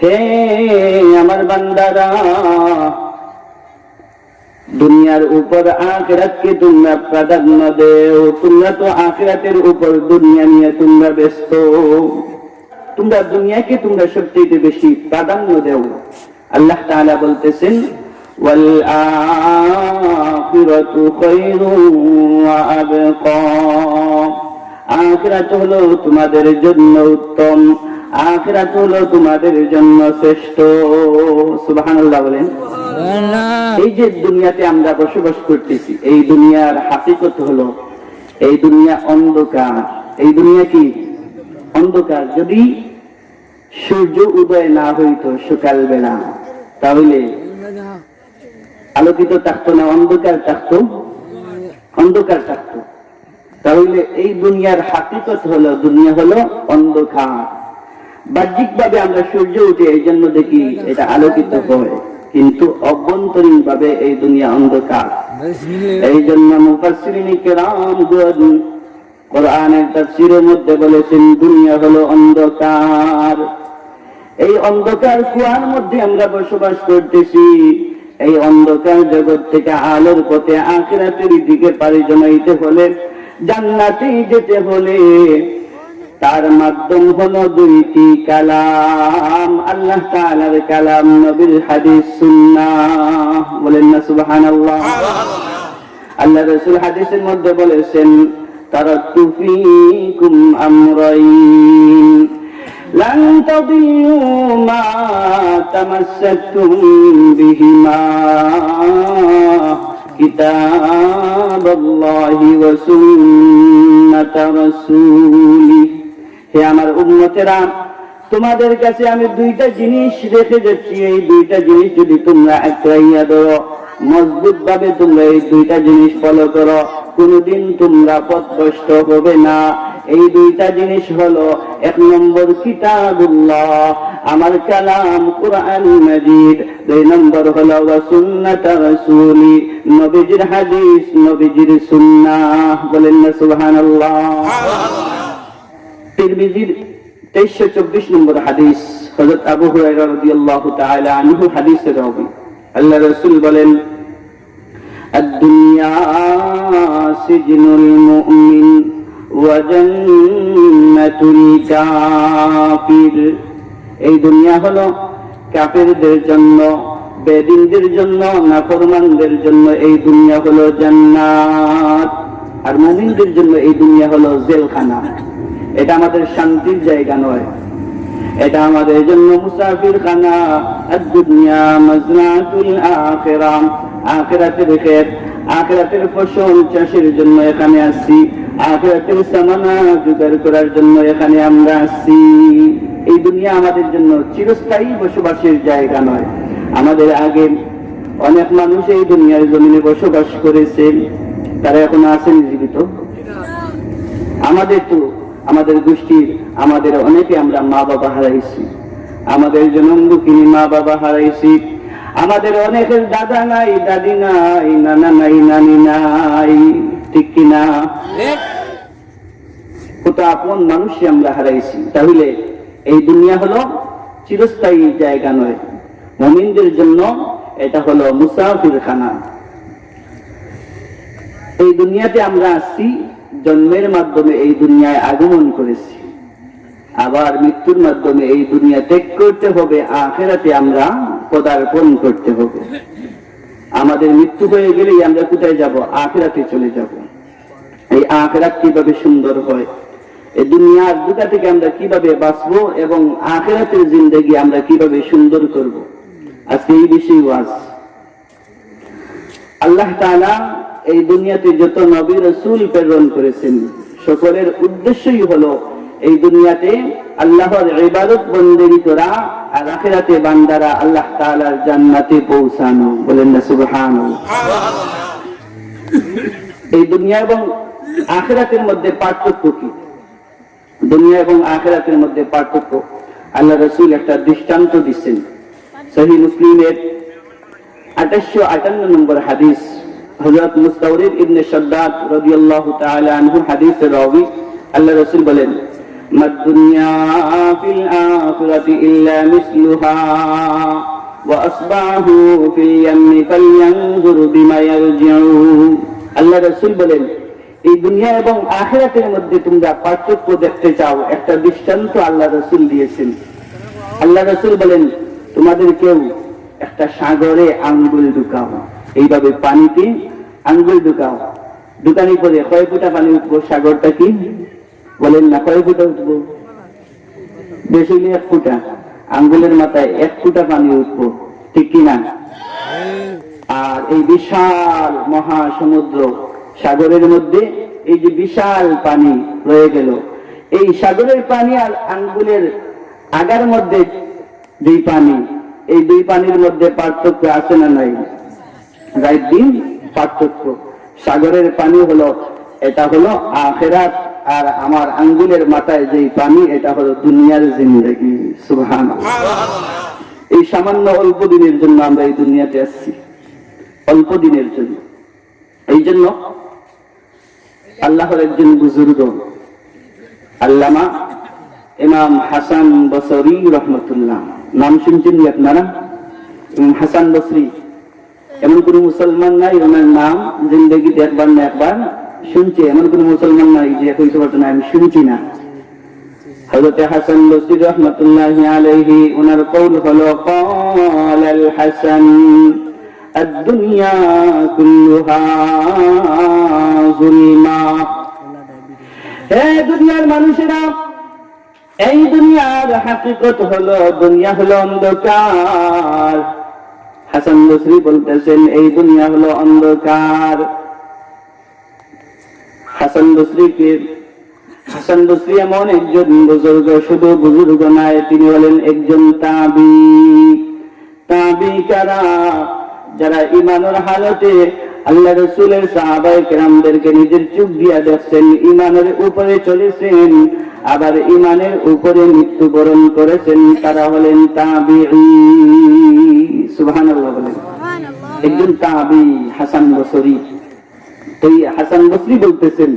হে আমার বান্দারা, দুনিয়ার উপর আখেরাতকে তোমরা প্রাধান্য দেও। তোমরা তো আখেরাতের উপর দুনিয়া নিয়ে তোমরা ব্যস্ত। তোমরা দুনিয়াকে তোমরা সবচেয়ে বেশি প্রাধান্য দেও। আল্লাহ তাআলা বলতেছেন, ওয়াল আখিরাতু খায়রুন ওয়া আবকা। আখিরাত হলো তোমাদের জন্য উত্তম। আখিরাত হলো তোমাদের জন্য শ্রেষ্ঠ। সুবহানাল্লাহ বলেন। এই যে দুনিয়াতে আমরা বসবাস করতেছি এই দুনিয়ার হাকিকত হলো এই দুনিয়া অন্ধকার। এই দুনিয়া কি? অন্ধকার। যদি সূর্য উদয় না হইতো সকাল বেলা তাহলে আলোকিত থাকতো না অন্ধকার থাকতো? অন্ধকার থাকতো। তাহলে এই দুনিয়ার হাকিকত হলো দুনিয়া হলো অন্ধকার। বাহ্যিক ভাবে আমরা সূর্য উঠে এই জন্য দেখি এটা আলোকিত হয়। কিন্তু অভ্যন্তরীণ ভাবে এই দুনিয়া অন্ধকার। এই জন্য কোরআনের মধ্যে বলেছেন, দুনিয়া হলো অন্ধকার। এই অন্ধকার কুয়ার মধ্যে আমরা বসবাস করতেছি। এই অন্ধকার জগৎ থেকে আলোর পথে আখিরাতের দিকে পাড়ি জমাইতে হলে জান্নাতে যেতে হলে তার মাধ্যম হলো দুইটি কালাম আল্লাহ তাআলার কালাম নবীর হাদিস সুন্নাহ বলেন না সুবহানাল্লাহ আল্লাহ রাসূল হাদিসের মধ্যে বলেছেন তারাকতু ফীকুম আমরাইন لن تضلوا ما تمسكتم بهما كتاب الله وسنة رسوله হে আমার উম্মতেরা, তোমাদের কাছে আমি দুইটা জিনিস রেখে যাচ্ছি। এই দুইটা জিনিস যদি তোমরা একরাইয়া ধরো মজবুত ভাবে তোমরা এই দুইটা জিনিস ফলো করো, কোনদিন তোমরা পথভ্রষ্ট হবে না। এই দুইটা জিনিস হলো এক নম্বর কিতাবুল্লাহ, আমার কালাম কোরআন মাজিদ। দুই নম্বর হলো সুন্নাত রাসূলি, নবীজির হাদিস, নবীজির সুন্নাহ। বলেন না সুবহানাল্লাহ। সুবহানাল্লাহ। তিরমিজির তেইশশো চব্বিশ নম্বর হাদিস হজরত আবু হুরায়রা রাদিয়াল্লাহু তাআলা আনহু হাদিসের রাবি আল্লাহ রাসূল বলেন الدنيا سجن المؤمن وجنة الكافر এই দুনিয়া হলো কাফেরদের জন্য বেদিনদের জন্য নাফরমানদের জন্য এই দুনিয়া হলো জান্নাত আর মুমিনদের জন্য এই দুনিয়া হলো জেলখানা এটা আমাদের শান্তির জায়গা নয়। এটা আমাদের জন্য মুসাফির খানা মজনাতুল আখিরাতের আখিরাতের ফসল চাষের জন্য এখানে আসছি। আখিরাতের সামানা জোগাড় করার জন্য এখানে আমরা আসছি। এই দুনিয়া আমাদের জন্য চিরস্থায়ী বসবাসের জায়গা নয়। আমাদের আগে অনেক মানুষ এই দুনিয়ার জমিনে বসবাস করেছেন তারা এখন আছেন জীবিত। আমাদের তো আমাদের গোষ্ঠীর, আমাদের অনেকে আমরা মা বাবা হারাইছি। আমাদের জনম দুঃখিনী মা বাবা হারাইছি। আমাদের অনেকের দাদা নাই, দাদি নাই, নানা নাই, নানি নাই, ঠিক কিনা কত আপন মানুষই আমরা হারাইছি। তাহলে এই দুনিয়া হলো চিরস্থায়ী জায়গা নয়। মমিনদের জন্য এটা হলো মুসাফির খানা এই দুনিয়াতে আমরা আসছি জন্মের মাধ্যমে এই দুনিয়ায় আগমন করেছি। আবার মৃত্যুর মাধ্যমে এই দুনিয়া ত্যাগ করতে হবে, আখেরাতে আমরা পদার্পণ করতে হবে। আমাদের মৃত্যু হয়ে গেলেই আমরা কোথায় যাব? আখেরাতে চলে যাব। এই আখেরাত কীভাবে সুন্দর হয়? এই দুনিয়ার দুটা থেকে আমরা কীভাবে বাঁচবো এবং আখেরাতের জিন্দগি আমরা কীভাবে সুন্দর করব? আজকে এই বিষয়ে ওয়াজ। আল্লাহ তাআলা এই দুনিয়াতে যত নবী রসুল প্রেরণ করেছেন, সকলের উদ্দেশ্যই হলো এই দুনিয়াতে আল্লাহর ইবাদত বন্দেগী করা আর আখেরাতে বান্দারা আল্লাহ জান্নাতে পৌঁছানো। বলেন না এই দুনিয়া এবং আখেরাতের মধ্যে পার্থক্য কি? দুনিয়া এবং আখেরাতের মধ্যে পার্থক্য। আল্লাহ রসুল একটা দৃষ্টান্ত দিচ্ছেন। সহি মুসলিমের আঠাশশো আটান্ন নম্বর হাদিস হজরত মুস্তাউরিদ ইবনে সাদ্দাত রাদিয়াল্লাহু তাআলা আনহু হাদিসের রাবি আল্লাহর রাসূল বলেন মা দুনিয়া ফিল আখিরাতি ইল্লা মিসলুহা ওয়া আসবাহু ফিল ইয়ামি ফালয়ানজুর বিমা ইয়ারজিউ আল্লাহর রাসূল বলেন, এই দুনিয়া এবং আখিরাতের মধ্যে তোমরা পার্থক্য দেখতে চাও, একটা দৃষ্টান্ত আল্লাহর রাসূল দিয়েছেন। আল্লাহর রাসূল বলেন, তোমাদের কেউ একটা সাগরে আঙ্গুল ঢুকাও। এইভাবে পানিতে আঙ্গুল ঢুকাও। ঢুকানি পরে কয় ফুটা পানি উঠবো? সাগরটা কি? বলেন না, কয় ফুটা উঠবো? বেশি এক ফুটা। আঙ্গুলের মাথায় এক ফুটা পানি উঠবো। ঠিক কিনা? আর এই বিশাল মহাসমুদ্র সাগরের মধ্যে এই যে বিশাল পানি রয়ে গেল। এই সাগরের পানি আর আঙ্গুলের আগার মধ্যে দুই পানি। এই দুই পানির মধ্যে পার্থক্য আছে না নাই? রাত দিন, পার্থক্য। সাগরের পানি হলো, এটা হলো আখেরাত, আর আমার আঙ্গুলের মাথায় যে পানি, এটা হলো দুনিয়ার জিন্দগি। সুবহান এই সামান্য অল্প দিনের জন্য আমরা এই দুনিয়াতে আসছি। অল্প দিনের জন্য। এই জন্য আল্লাহর একজন বুজুর্গ, আল্লামা ইমাম হাসান বসরি রহমতুল্লাহ। নাম শুনছেন আপনারা? হাসান বসরি। এমন কোন মুসলমান নাই ওনার নাম জিন্দগিতে একবার না একবার শুনছে এমন কোন মুসলমান নাই যে কইতে পারতো না আমি শুনছি না হযরত হাসান বসরি রহমতুল্লাহ আলাইহি ওনার কৌল হলো قال الحسن الدنيا كلها ظلمة হে দুনিয়ার মানুষেরা এই দুনিয়ার হাকিকত হলো দুনিয়া হলো অন্ধকার হাসান বসরি বলতেছেন, এই দুনিয়া হলো অন্ধকার। হাসান বসরিকে হাসান বসরি এমন একজন বুজুর্গ, শুধু বুজুর্গ নয়, তিনি হলেন একজন তাবি। তাবি কারা? যারা ইমানুর হালতে আল্লাহ রসুলের সাহাবাই কেরামদেরকে নিজের চুপ দিয়া দেখছেন ইমানের উপরে চলেছেন আবার ইমানের উপরে মৃত্যুবরণ করেছেন তারা হলেন তাবি সুহান একজন তাবি হাসান বসরি। এই হাসান বসরি বলতেছেন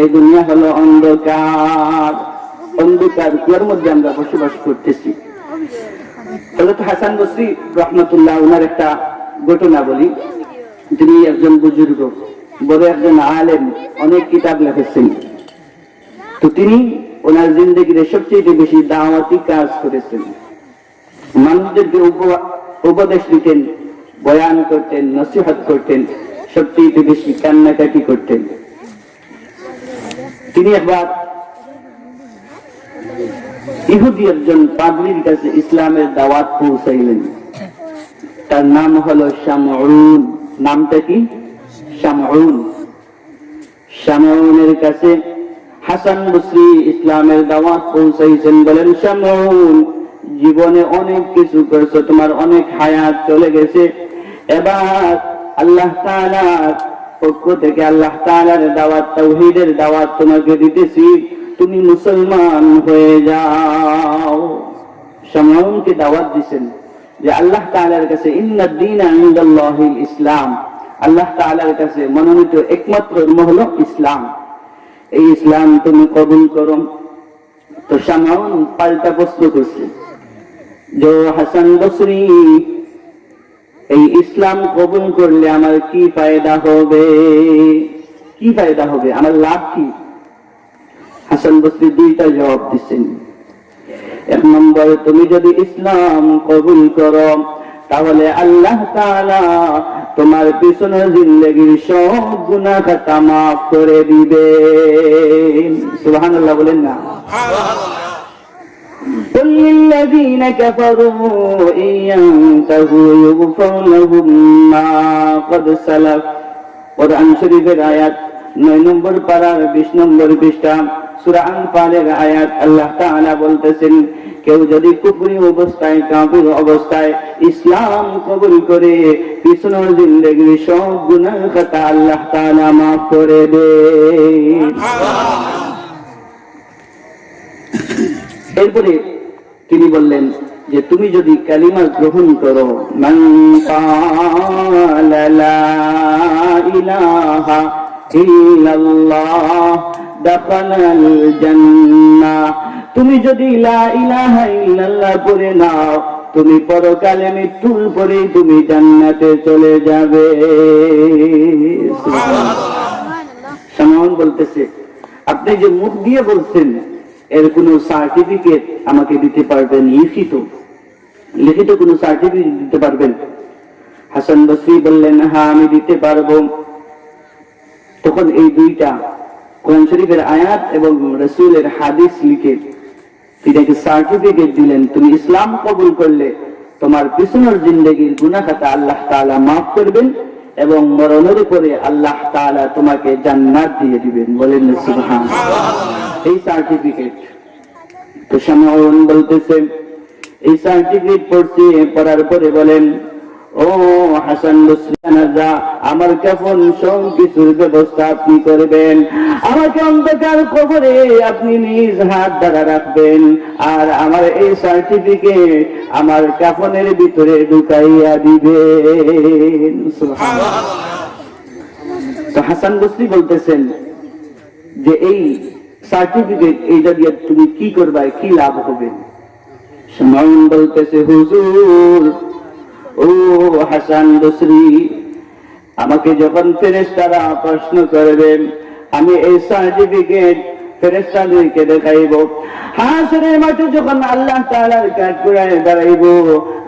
এই দুনিয়া হলো অন্ধকার। অন্ধকার কুয়ার মধ্যে আমরা বসবাস করতেছি। হজরত হাসান বসরি রহমতুল্লাহ ওনার একটা ঘটনা বলি। তিনি একজন বুজুর্গ, বড় একজন আলেম, অনেক কিতাব লিখেছেন। তো তিনি ওনার জিন্দগিতে সবচেয়ে বেশি দাওয়াতি কাজ করেছেন। মানুষদেরকে উপ- উপদেশ দিতেন, বয়ান করতেন, নসিহত করতেন সবচেয়ে বেশি কান্নাকাটি করতেন। তিনি একবার ইহুদি একজন পাগলির কাছে ইসলামের দাওয়াত পৌঁছাইলেন। তার নাম হলো শামউন। নামটা কি? শামউন। শামউনের কাছে হাসান বসরি ইসলামের দাওয়াত পৌঁছাইছেন বলেন, শামউন, জীবনে অনেক কিছু করেছ, তোমার অনেক হায়াত চলে গেছে। এবার আল্লাহ তাআলার পক্ষ থেকে আল্লাহ তাআলার দাওয়াত, তাওহীদের দাওয়াত তোমাকে দিতেছি। তুমি মুসলমান হয়ে যাও। শামউনকে দাওয়াত দিছেন যে আল্লাহ তাআলার কাছে ইসলাম। আল্লাহ তাআলার কাছে মনোনীত একমাত্র ধর্ম হলো ইসলাম। এই ইসলাম তুমি কবুল করো। তো শামাউন পাল্টা প্রশ্ন করছে। যে হাসান বসরি, এই ইসলাম কবুল করলে আমার কি ফায়দা হবে? কি ফায়দা হবে? আমার লাভ কি? হাসান বসরি দুইটা জবাব দিচ্ছেন এক নম্বর তুমি যদি ইসলাম কবুল করো তাহলে আল্লাহ তাআলা তোমার পিছনের জিন্দগির সব গুনাহ খাতা মাফ করে দিবে সুবহানাল্লাহ বলেন না قل للذين كفروا إن ينتهوا يغفر لهم ما قد سلف কোরআন শরীফের আয়াত নয় নম্বর পারার বিশ নম্বর পৃষ্ঠা সূরা আনফালের আয়াত আল্লাহ তাআলা বলতেছেন, কেউ যদি কুফরি অবস্থায়, কাফির অবস্থায় ইসলাম কবুল করে, পিছনের সব গুনাহ খাতা আল্লাহ তাআলা করে দে। এরপরে তিনি বললেন যে, তুমি যদি কালিমা গ্রহণ করো, মান লা ইলাহা ইল্লাল্লাহ জান্নাহ। তুমি যদি লা ইলাহা ইল্লাল্লাহ পড়ে নাও তুমি পরকালে মৃত্যুর পরেই তুমি জান্নাতে চলে যাবে। সামাউন বলতেছে আপনি যে মুখ দিয়ে বলছেন এর কোনো সার্টিফিকেট আমাকে দিতে পারবেন লিখিত। লিখিত কোনো সার্টিফিকেট দিতে পারবেন? হাসান বসরি বললেন হ্যাঁ আমি দিতে পারব। তখন এই দুইটা কোরআন শরীফের আয়াত এবং রসুলের হাদিস লিখে এটাকে সার্টিফিকেট দিলেন, তুমি ইসলাম কবুল করলে তোমার পিছনের জিন্দগির গুনাখাতা আল্লাহ তাআলা মাফ করবেন এবং মরণের উপরে আল্লাহ তাআলা তোমাকে জান্নাত দিয়ে দিবেন। বলেন সুবহান এই সার্টিফিকেট তো সামাউন বলতেছে, এই সার্টিফিকেট পড়ছে, পড়ার পরে বলেন, ও হাসান বসরিয়ানা আমার কেমন সব কিছুর ব্যবস্থা আপনি করবেন, আমাকে অন্ধকার কবরে আপনি নিজ হাত দ্বারা রাখবেন, আর আমার এই সার্টিফিকেট আমার কাফনের ভিতরে ঢুকাইয়া দিবেন। তো হাসান বসরি বলতেছেন যে এই সার্টিফিকেট এইটা দিয়ে তুমি কি করবা, কি লাভ হবে? সামাউন বলতেছে, হুজুর, ও হাসান বসরি আমাকে যখন ফেরেস্তারা প্রশ্ন করবেন আমি এই সার্টিফিকেট ফেরেস্তাদেরকে দেখাইব। হাসরের মাঠে যখন আল্লাহ তাআলার কাজ করে দাঁড়াইব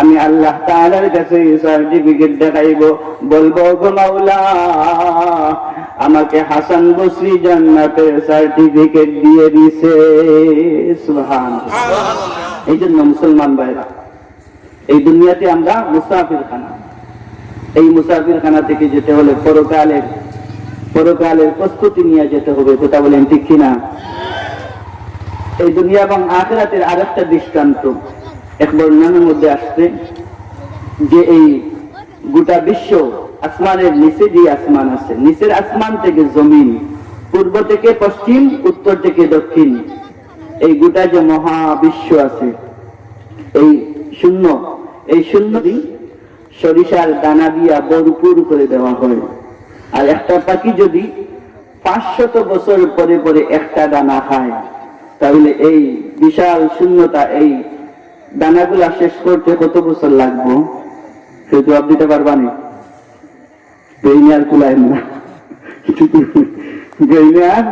আমি আল্লাহ তাআলার কাছে এই সার্টিফিকেট দেখাইব। বলব গো মাওলা আমাকে হাসান বসরি জান্নাতের সার্টিফিকেট দিয়ে দিছে। সুবহান এই জন্য মুসলমান ভাইরা এই দুনিয়াতে আমরা মুসাফির খানা এই মুসাফির খানা থেকে যেতে হলে পরকালের পরকালের প্রস্তুতি নিয়ে যেতে হবে, কথা বলেন ঠিক কিনা? এই দুনিয়া এবং আখেরাতের আরেকটা দৃষ্টান্ত এক বর্ণনার মধ্যে আসছে যে এই গোটা বিশ্ব আসমানের নিচে যে আসমান আছে। নিচের আসমান থেকে জমিন, পূর্ব থেকে পশ্চিম, উত্তর থেকে দক্ষিণ। এই গোটা যে মহাবিশ্ব আছে, এই শূন্য, এই শূন্যটি সরিষার দানা দিয়া ভরপুর করে দেওয়া হয়। আর একটা পাখি যদি পাঁচশত বছর পরে পরে একটা দানা খায়, তাহলে এই বিশাল শূন্যতা, এই দানাগুলা শেষ করতে কত বছর লাগবো? কেউ জবাব দিতে পারবানি বেইনে আর কুলাই না। বেইনে আর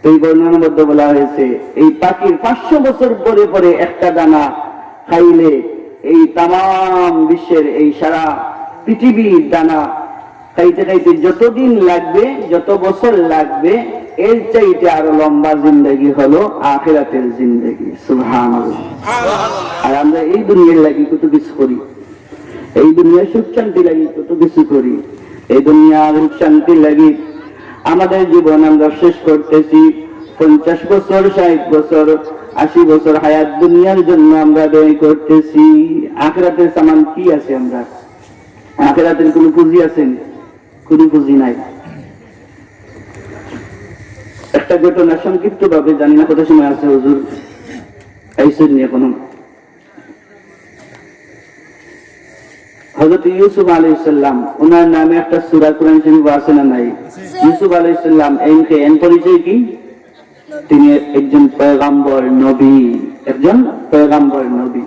তো এই বর্ণনার বলা হয়েছে, এই পাখির পাঁচশো বছর পরে পরে একটা দানা খাইলে এই তাম বিশ্বের এই সারা পৃথিবীর দানা। খাইতে খাইতে যতদিন লাগবে, যত বছর লাগবে, এর চাইতে আরও লম্বা জিন্দগি হলো আখেরাতের জিন্দগি। সুহান আর আমরা এই দুনিয়ার লাগি কত কিছু করি। এই দুনিয়ার সুখ শান্তি লাগি কত কিছু করি। এই দুনিয়ার সুখ শান্তি লাগি আমাদের জীবন আমরা শেষ করতেছি। পঞ্চাশ বছর, ষাট বছর আশি বছর হায়াত দুনিয়ার জন্য আমরা ব্যয় করতেছি। আখরাতের সামান কি আছে আমরা? আখরাতের কোন পুঁজি আছেন কোন পুঁজি নাই। একটা ঘটনা সংক্ষিপ্ত ভাবে জানি না কত সময় আছে হুজুর? আইসেন এখনও হজরত ইউসুফ আলাইসাল্লাম ওনার নামে একটা সুরা কোরআন শরীফ আছে না নাই? ইউসুফ আলাইসাল্লাম এনকে এন পরিচয় কি? তিনি একজন পয়গাম্বর নবী, একজন পয়গাম্বর নবী।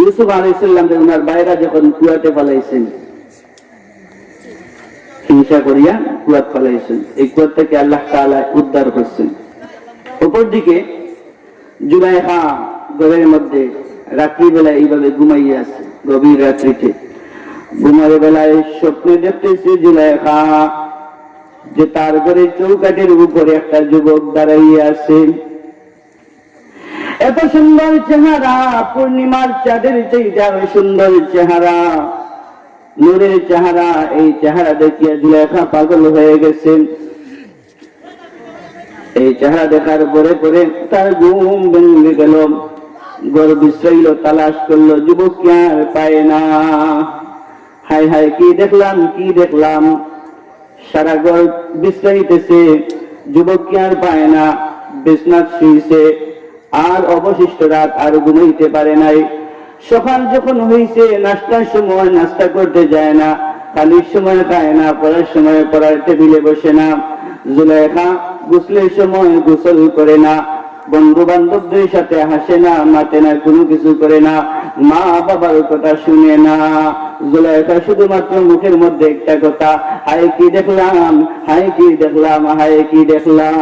ইউসুফ আলাইসাল্লাম ওনার বাইরা যখন কুয়াতে পালাইছেন, হিংসা করিয়া কুয়াত পালাইছেন। এই কুয়াত থেকে আল্লাহ তাআলা উদ্ধার করছেন। উপর দিকে জুলাই জুলাইহা ঘরের মধ্যে রাত্রিবেলা এইভাবে ঘুমাইয়া আছে, গভীর রাত্রিতে। ঘুমার বেলায় স্বপ্নে দেখতেছে জুলাইহা যে তার ঘরে চৌকাঠের উপরে একটা যুবক দাঁড়াইয়া আছে। এত সুন্দর চেহারা, পূর্ণিমার চাঁদের চাইতে আরও সুন্দর চেহারা। নূরের চেহারা, এই চেহারা দেখিয়া জুলেখা পাগল হয়ে গেছে। এই চেহারা দেখার পরে পরে তার ঘুম ভেঙে গেল। গর বিশ্রাইল তালাশ করল যুবক কে আর পায় না। হাই হাই কি দেখলাম কি দেখলাম? সারা ঘর বিশ্রাইতেছে যুবক কি আর পায় না? বিছনাথ শুইছে, আর অবশিষ্ট রাত আর ঘুমাইতে পারে নাই। সকাল যখন হয়েছে নাস্তার সময় নাস্তা করতে যায় না, কালির সময় খায় না, পড়ার সময় পড়ার টেবিলে বসে না। জুলেখা গুসলের সময় গোসল করে না। বন্ধু বান্ধবদের সাথে হাসে না, মাতে না, কোনো কিছু করে না, মা বাবার কথা শুনে না। জুলেখা শুধুমাত্র মুখের মধ্যে একটা কথা, হায় কি দেখলাম, হায় কি দেখলাম, হায় কি দেখলাম।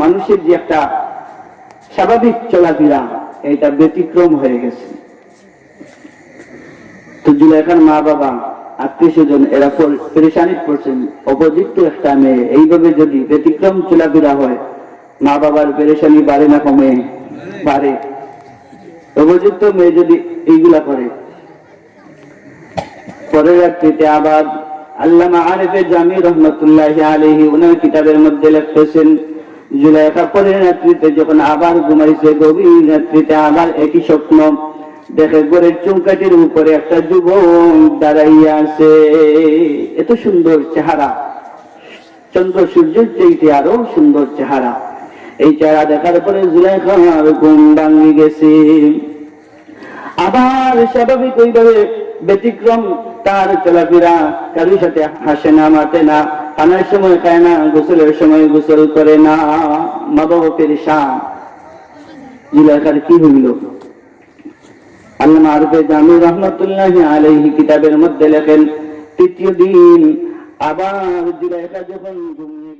মানুষের যে একটা স্বাভাবিক চলাফেরা, এটা ব্যতিক্রম হয়ে গেছে। তো জুলেখার মা বাবা, আত্মীয় স্বজন, এরা পরেশানি করছেন অপযুক্ত একটা মেয়ে, এইভাবে যদি ব্যতিক্রম চলাফেরা হয় মা বাবার পেরেশানি বাড়ে না কমে? বাড়ে। অপযুক্ত মেয়ে যদি এইগুলা করে, পরের রাত্রিতে আবার আল্লামা আরেফে জামি রহমতুল্লাহ আলহি ওনার কিতাবের মধ্যে লিখতেছেন জুলাইখা পরের রাত্রিতে যখন আবার ঘুমাইছে, গভীর রাত্রিতে আবার একই স্বপ্ন দেখে ঘরের চৌকাটির উপরে একটা যুবক দাঁড়াইয়া আছে। এত সুন্দর চেহারা। চন্দ্র সূর্যের চাইতে আরও সুন্দর চেহারা। এই চেহারা দেখার পরে জুলাইখার ঘুম ভাঙি গেছে। আবার স্বাভাবিক ওইভাবে ব্যতিক্রম, তার চলাফেরা কারোর সাথে হাসে না, মাতে না খানার সময় খায় না, গোসলের সময় গোসল করে না। মা বাবা পেরেশান জুলাইখার কি হইল? আল্লাহ জামি রহমতুল্লাহ কিতাবের মধ্যে লেখেন, তৃতীয় দিন আবার জুলাইখা যখন ঘুমিয়ে